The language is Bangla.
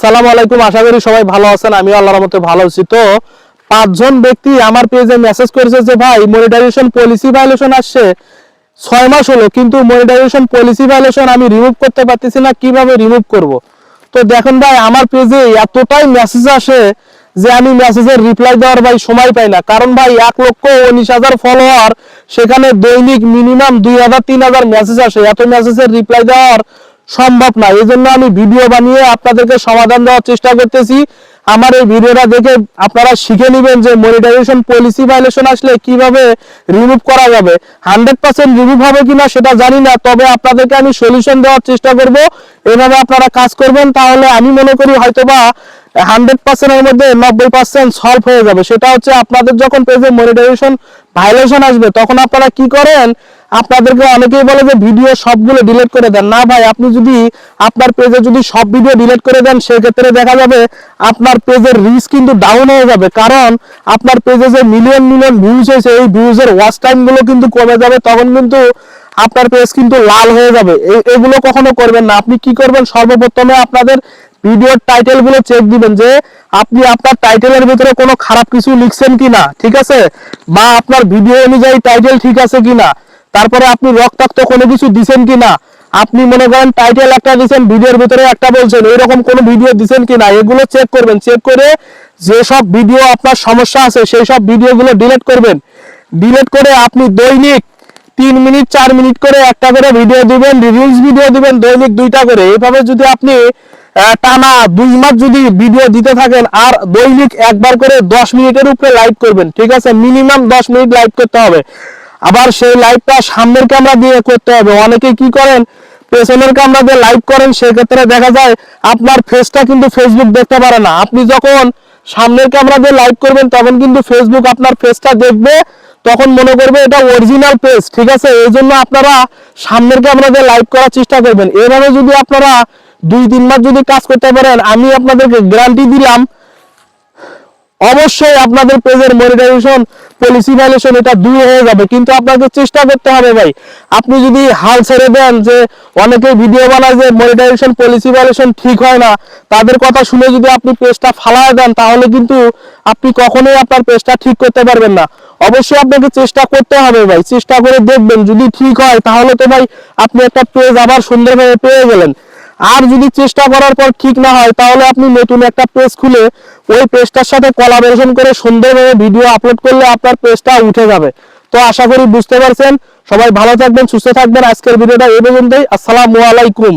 আসসালামু আলাইকুম, আশা করি সবাই ভালো আছেন আমি আল্লাহর মতো ভালো আছি। তো পাঁচজন ব্যক্তি আমার পেজে মেসেজ করেছে যে, ভাই মনিটাইজেশন পলিসি ভায়োলেশন আসছে। ছয় মাস হলো, কিন্তু মনিটাইজেশন পলিসি ভায়োলেশন আমি রিমুভ করতে পারতেছি না, কীভাবে রিমুভ করব? তো দেখেন ভাই, আমার পেজে এতটাই মেসেজ আসে যে, আমি মেসেজের রিপ্লাই দেওয়ার ভাই সময় পাই না। কারণ ভাই, এক লক্ষ উনিশ হাজার ফলোয়ার সেখানে দৈনিক মিনিমাম দুই হাজার, তিন হাজার মেসেজ আসে। এত মেসেজের রিপ্লাই দেওয়ার সম্ভব না। এই জন্য আমি ভিডিও বানিয়ে আপনাদেরকে সমাধান দেওয়ার চেষ্টা করতেছি। আমার এই ভিডিওটা দেখে আপনারা শিখে নেবেন যে মনিটাইজেশন পলিসি ভাইলেশন আসলে কীভাবে রিমুভ করা যাবে। হান্ড্রেড পার্সেন্ট রিমুভ হবে কিনা সেটা জানি না, তবে আপনাদেরকে আমি সলিউশন দেওয়ার চেষ্টা করব। এভাবে আপনারা কাজ করবেন, তাহলে আমি মনে করি হয়তোবা হান্ড্রেড পার্সেন্টের মধ্যে নব্বই পার্সেন্ট সলভ হয়ে যাবে। সেটা হচ্ছে আপনাদের যখন পেজে মনিটাইজেশন ভাইলেশন আসবে, তখন আপনারা কি করেন? আপনাদেরকে অনেকেই বলে যে ভিডিও সবগুলো ডিলিট করে দেন। না ভাই, আপনি যদি আপনার পেজে যদি সব ভিডিও ডিলিট করে দেন, সেক্ষেত্রে দেখা যাবে আপনার পেজের রিচ কিন্তু ডাউন হয়ে যাবে। কারণ আপনার পেজে যে মিলিয়ন মিলিয়ন ভিউজ হয়েছে এই ভিউজের ওয়াচ টাইমগুলো কিন্তু কমে যাবে, তখন কিন্তু আপনার পেজ কিন্তু লাল হয়ে যাবে। এগুলো কখনো করবেন না। আপনি কি করবেন? সর্বপ্রথমে আপনাদের ভিডিওর টাইটেলগুলো চেক দিবেন যে আপনি আপনার টাইটেলের ভিতরে কোনো খারাপ কিছু লিখছেন কিনা, ঠিক আছে? বা আপনার ভিডিও অনুযায়ী টাইটেল ঠিক আছে কিনা। তারপরে আপনি রক্তাক্ত কোনো কিছু দিছেন কিনা? আপনি মনে করেন টাইটেল একটা দিছেন ভিডিওর ভিতরে একটা বলছেন এরকম কোনো ভিডিও দিছেন কিনা? এগুলো চেক করবেন চেক করে যেসব ভিডিও আপনার সমস্যা আছে, সেই সব ভিডিওগুলো ডিলিট করবেন। ডিলিট করে আপনি দৈনিক তিন মিনিট, চার মিনিট করে একটা করে ভিডিও দিবেন রিলস ভিডিও দিবেন, দৈনিক দুইটা করে। এইভাবে যদি আপনি টানা দুই মাস যদি ভিডিও দিতে থাকেন, আর দৈনিক একবার করে দশ মিনিটের উপরে লাইভ করবেন, ঠিক আছে? মিনিমাম দশ মিনিট লাইভ করতে হবে। আবার সেই লাইভটা সামনের ক্যামেরা দিয়ে করতে হবে। অনেকে কি করেন? পেছনের ক্যামেরা দিয়ে লাইভ করেন, সেক্ষেত্রে দেখা যায় আপনার ফেসটা কিন্তু ফেসবুক দেখতে পারে না। আপনি যখন সামনের ক্যামেরা দিয়ে লাইভ করবেন, তখন কিন্তু ফেসবুক আপনার ফেসটা দেখবে, তখন মনে করবে এটা অরিজিনাল পেজ ঠিক আছে? এই জন্য আপনারা সামনের ক্যামেরা দিয়ে লাইভ করার চেষ্টা করবেন। এভাবে যদি আপনারা দুই, তিন মাস যদি কাজ করতে পারেন, আমি আপনাদেরকে গ্যারান্টি দিলাম অবশ্যই আপনাদের পেজের মনিটাইজেশন পলিসি ভাইলেশন এটা দূর হয়ে যাবে। কিন্তু আপনাকে চেষ্টা করতে হবে ভাই। আপনি যদি হাল ছেড়ে দেন যে অনেকে ভিডিও বানায় যে মনিটাইজেশন পলিসি ভাইলেশন ঠিক হয় না, তাদের কথা শুনে যদি আপনি পেজটা ফালায় দেন, তাহলে কিন্তু আপনি কখনোই আপনার পেজটা ঠিক করতে পারবেন না। অবশ্যই আপনাকে চেষ্টা করতে হবে ভাই। চেষ্টা করে দেখবেন, যদি ঠিক হয়, তাহলে তো ভাই আপনি একটা পেজ আবার সুন্দরভাবে পেয়ে গেলেন। আর যদি চেষ্টা করার পর ঠিক না হয়, তাহলে আপনি নতুন একটা পেজ খুলে ওই পেজটার সাথে কোলাবোরেশন করে সুন্দরভাবে ভিডিও আপলোড করলে আপনার পেজটা উঠে যাবে। তো আশা করি বুঝতে পারছেন। সবাই ভালো থাকবেন, সুস্থ থাকবেন। আজকের ভিডিওটা এই পর্যন্তই। আসসালামু আলাইকুম।